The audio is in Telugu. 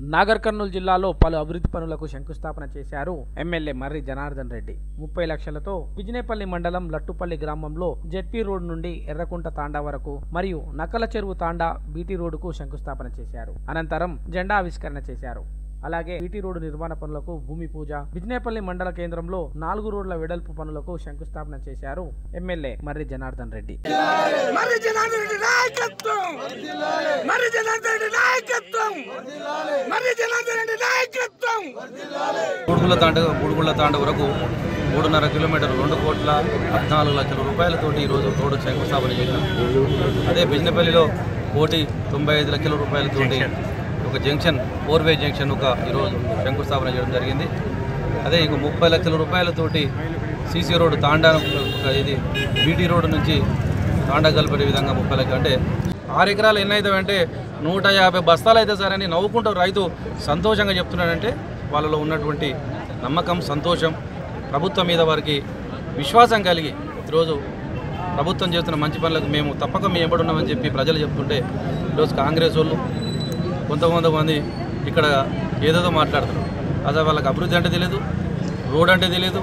నాగర్ కర్నూలు జిల్లాలో పలు అభివృద్ధి పనులకు శంకుస్థాపన చేశారు ఎమ్మెల్యే మర్రి జనార్దన్ రెడ్డి. ముప్పై లక్షలతో బిజినేపల్లి మండలం లట్టుపల్లి గ్రామంలో జెడ్పీ రోడ్ నుండి ఎర్రకుంట తాండా వరకు మరియు నకల చెరువు తాండా బీటీ రోడ్డుకు శంకుస్థాపన చేశారు. అనంతరం జెండా ఆవిష్కరణ చేశారు. అలాగే బీటీ రోడ్డు నిర్మాణ పనులకు భూమి పూజ బిజినేపల్లి మండల కేంద్రంలో నాలుగు రోడ్ల వెడల్పు పనులకు శంకుస్థాపన చేశారు ఎమ్మెల్యే మర్రి జనార్దన్ రెడ్డి. మరి జనార్దన్ రెడ్డి నాయకత్వం! మరి జనార్దన్ రెడ్డి నాయకత్వం! మరి జనార్దన్ రెడ్డి నాయకత్వం! గూడుగుల తాండ గూడుగుళ్ళ తాండ వరకు మూడున్నర కిలోమీటర్ రెండు కోట్ల పద్నాలుగు లక్షల రూపాయలతోటి ఈరోజు రోడ్డు శంకుస్థాపన చేసినాం అదే బిజినపల్లిలో కోటి తొంభై ఐదు లక్షల రూపాయలతోటి ఒక జంక్షన్ ఫోర్వే జంక్షన్ ఒక ఈరోజు శంకుస్థాపన చేయడం జరిగింది. అదే ఇక ముప్పై లక్షల రూపాయలతోటి సీసీ రోడ్డు తాండా ఇది బీటీ రోడ్డు నుంచి తాండా కలిపే విధంగా ముప్పై లక్షలు అంటే ఆరు ఎకరాలు ఎన్ని నూట యాభై బస్తాలు అయితే సరే అని నవ్వుకుంటూ రైతు సంతోషంగా చెప్తున్నాడంటే వాళ్ళలో ఉన్నటువంటి నమ్మకం సంతోషం ప్రభుత్వం మీద వారికి విశ్వాసం కలిగి ఈరోజు ప్రభుత్వం చేస్తున్న మంచి పనులకు మేము తప్పక మేము ఎంబడున్నామని చెప్పి ప్రజలు చెప్తుంటే ఈరోజు కాంగ్రెస్ వాళ్ళు కొంతమంది ఇక్కడ ఏదేదో మాట్లాడుతున్నారు. అదే వాళ్ళకి అభివృద్ధి అంటే తెలియదు రోడ్ అంటే తెలియదు